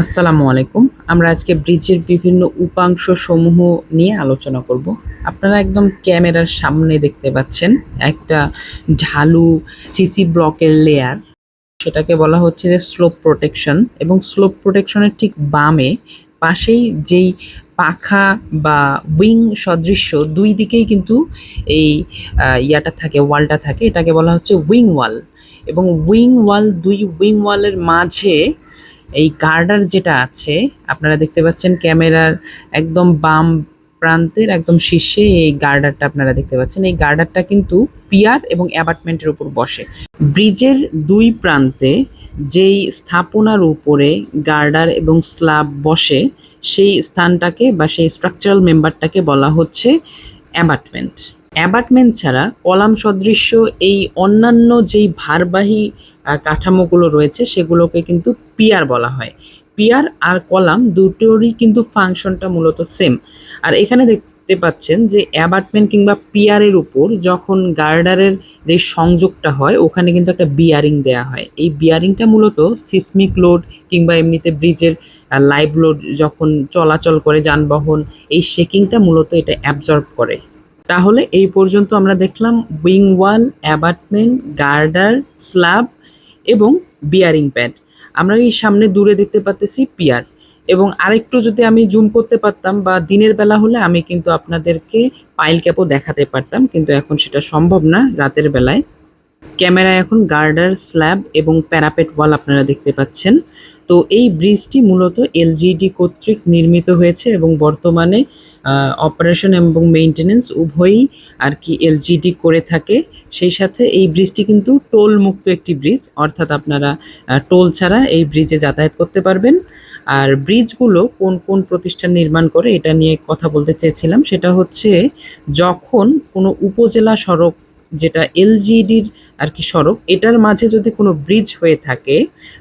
আসসালামু আলাইকুম। আমরা আজকে ব্রিজের বিভিন্ন উপাংশ সমূহ নিয়ে আলোচনা করব। আপনারা একদম ক্যামেরার সামনে দেখতে পাচ্ছেন একটা ঢালু সিসি ব্লকের লেয়ার সেটাকে বলা হচ্ছে যে স্লোপ প্রোটেকশন এবং স্লোপ প্রোটেকশনের ঠিক বামে পাশেই যেই পাখা বা উইং সদৃশ্য দুই দিকেই কিন্তু এই ইয়াটা থাকে ওয়ালটা থাকে। এটাকে বলা হচ্ছে উইং ওয়াল এবং উইং ওয়াল দুই উইং ওয়ালের মাঝে এই গার্ডার যেটা আছে, আপনারা দেখতে পাচ্ছেন ক্যামেরার একদম বাম প্রান্তের একদম শীর্ষে এই গার্ডারটা আপনারা দেখতে পাচ্ছেন। এই গার্ডারটা কিন্তু পিয়ার এবং অ্যাবাটমেন্টের উপর বসে। ব্রিজের দুই প্রান্তে যেই স্থাপনার উপরে গার্ডার এবং স্ল্যাব বসে, সেই স্থানটাকে বা সেই স্ট্রাকচারাল মেম্বারটাকে বলা হচ্ছে অ্যাপার্টমেন্ট। অ্যাপার্টমেন্ট ছাড়া কলাম সদৃশ্য এই অন্যান্য যেই ভারবাহী কাঠামোগুলো রয়েছে, সেগুলোকে কিন্তু পিয়ার বলা হয়। পিয়ার আর কলাম দুটোরই কিন্তু ফাংশনটা মূলত সেম আর এখানে দেখতে পাচ্ছেন যে অ্যাবাটমেন্ট কিংবা পিয়ারের উপর যখন গার্ডারের যে সংযোগটা হয়, ওখানে কিন্তু একটা বিয়ারিং দেয়া হয়। এই বিয়ারিংটা মূলত সিসমিক লোড কিংবা এমনিতে ব্রিজের লাইভ লোড যখন চলাচল করে যানবাহন, এই শেকিংটা মূলত এটা অ্যাবজর্ব করে। তাহলে এই পর্যন্ত আমরা দেখলাম wing wall abutment girder slab এবং বিয়ারিং প্যাড আমরা এই সামনে দূরে দেখতে পাচ্তেছি পিয়ার এবং আরেকটু যদি আমি জুম করতে পারতাম বা দিনের বেলা হলে আমি কিন্তু আপনাদেরকে পাইল ক্যাপও দেখাতে পারতাম, কিন্তু এখন সেটা সম্ভব না। রাতের বেলায়। ক্যামেরায় এখন গার্ডার স্ল্যাব এবং প্যারাপেট ওয়াল আপনারা দেখতে পাচ্ছেন। তো এই ব্রিজটি মূলত এলজিডি কর্তৃক নির্মিত হয়েছে এবং বর্তমানে অপারেশন এবং মেইনটেনেন্স উভয়ই আর কি এলজিডি করে থাকে। সেই সাথে এই ব্রিজটি কিন্তু টোল মুক্ত একটি ব্রিজ, অর্থাৎ আপনারা টোল ছাড়া এই ব্রিজে যাতায়াত করতে পারবেন। আর ব্রিজগুলো কোন কোন প্রতিষ্ঠান নির্মাণ করে এটা নিয়ে কথা বলতে চেয়েছিলাম। সেটা হচ্ছে, যখন কোনো উপজেলা সড়ক যেটা এলজিডির আর কি সড়ক, এটার মাঝে যদি কোনো ব্রিজ হয়ে থাকে,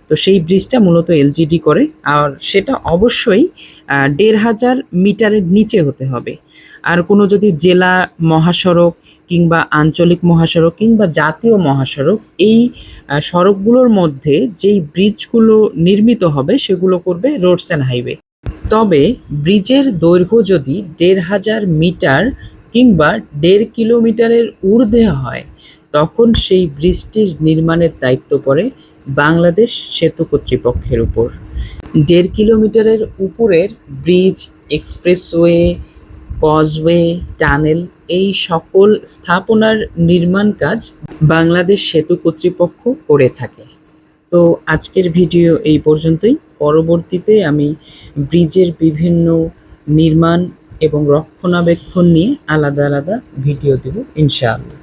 তো সেই ব্রিজটা মূলত এলজিডি করে। আর সেটা অবশ্যই দেড় হাজার মিটারের নিচে হতে হবে। আর কোনো যদি জেলা মহাসড়ক কিংবা আঞ্চলিক মহাসড়ক কিংবা জাতীয় মহাসড়ক, এই সড়কগুলোর মধ্যে যেই ব্রিজগুলো নির্মিত হবে, সেগুলো করবে রোডস অ্যান্ড হাইওয়ে তবে ব্রিজের দৈর্ঘ্য যদি দেড় হাজার মিটার কিংবা দেড় কিলোমিটারের ঊর্ধ্বে হয় তখন সেই ব্রিজটির নির্মাণের দায়িত্ব পড়ে বাংলাদেশ সেতু কর্তৃপক্ষের উপর। দেড় কিলোমিটারের উপরের ব্রিজ, এক্সপ্রেসওয়ে, কজওয়ে, টানেল এই সকল স্থাপনার নির্মাণ কাজ বাংলাদেশ সেতু কর্তৃপক্ষ করে থাকে। তো আজকের ভিডিও এই পর্যন্তই। পরবর্তীতে আমি ব্রিজের বিভিন্ন নির্মাণ এবং রক্ষণাবেক্ষণ নিয়ে আলাদা আলাদা ভিডিও দেব, ইনশাআল্লাহ।